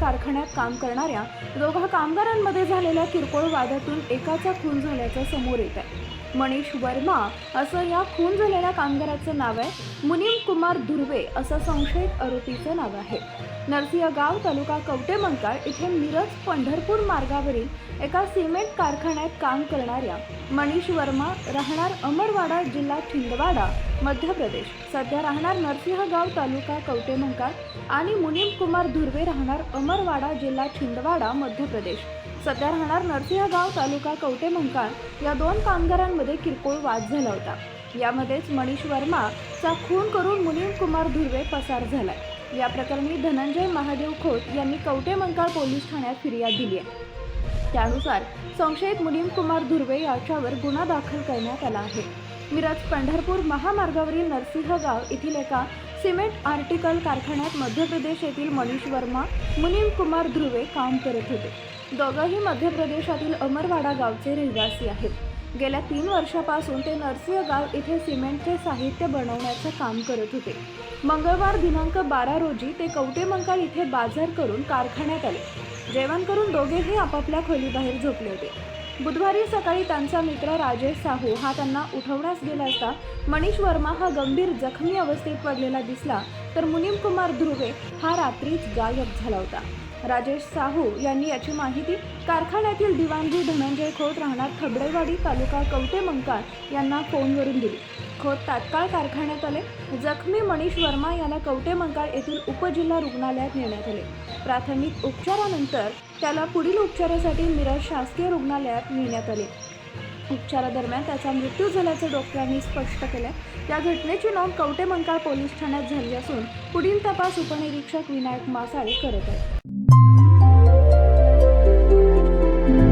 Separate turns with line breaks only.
कारखान्यात काम करणाऱ्या दोघा कामगारांमध्ये झालेल्या किरकोळ वादातून एकाचा खून झाल्याचं समोर येत आहे. मनीष वर्मा असं या खून झालेल्या कामगाराचं नाव आहे. मुनीम कुमार धुर्वे असं संशयित आरोपीचं नाव आहे. नरसिंहगाव तालुका कवटेमंकाळ इथे मिरज पंढरपूर मार्गावरील एका सिमेंट कारखान्यात काम करणाऱ्या मनीष वर्मा राहणार अमरवाडा जिल्हा छिंदवाडा मध्य प्रदेश सध्या राहणार नरसिंहगाव तालुका कवटेमंकाळ आणि मुनीम कुमार धुर्वे राहणार अमरवाडा जिल्हा छिंदवाडा मध्य प्रदेश सध्या राहणार नरसिंहगाव तालुका कवटेमंकाळ या दोन कामगारांमध्ये किरकोळ वाद झाला होता यामध्येच मनीष वर्माचा खून करून मुनीम कुमार धुर्वे पसार झालाय. या प्रकरणी धनंजय महादेव खोत यांनी कवटेमंकाळ पोलीस ठाण्यात फिर्याद दिली आहे. त्यानुसार संशयित मुनीम कुमार धुर्वे याच्यावर गुन्हा दाखल करण्यात आला आहे. मिरज पंढरपूर महामार्गावरील नरसिंहगाव येथील एका सिमेंट आर्टिकल कारखान्यात मध्य प्रदेश येथील मनीष वर्मा मुनीम कुमार ध्रुवे काम करत होते. दोघंही मध्य प्रदेशातील अमरवाडा गावचे रहिवासी आहेत. गेल्या तीन वर्षापासून ते नरसिंहगाव येथे सिमेंटचे साहित्य बनवण्याचं काम करत होते. मंगळवार दिनांक बारा रोजी ते कवटेमंकाळ इथे बाजार करून कारखान्यात आले. जेवण करून दोघेही आपापल्या खोलीबाहेर झोपले होते. बुधवारी सकाळी त्यांचा मित्र राजेश साहू हा त्यांना उठवण्यास गेला असता मनीष वर्मा हा गंभीर जखमी अवस्थेत पडलेला दिसला. तर मुनीम कुमार ध्रुवे हा रात्रीच गायब झाला होता. राजेश साहू यांनी याची माहिती कारखान्यातील दिवाणजी धनंजय खोत राहणार खबडेवाडी तालुका कवटेमंकाळ यांना फोनवरून दिली. खोत तात्काळ कारखान्यात आले. जखमी मनीष वर्मा याला कवटेमंकाळ येथील उपजिल्हा रुग्णालयात नेण्यात आले. प्राथमिक उपचारानंतर त्याला पुढील उपचारासाठी मिरज शासकीय रुग्णालयात नेण्यात आले. उपचारादरम्यान त्याचा मृत्यू झाल्याचं डॉक्टरांनी स्पष्ट केलं या घटनेची नोंद कवटेमंकाळ पोलीस ठाण्यात झाली असून पुढील तपास उपनिरीक्षक विनायक मासाळे करत आहेत.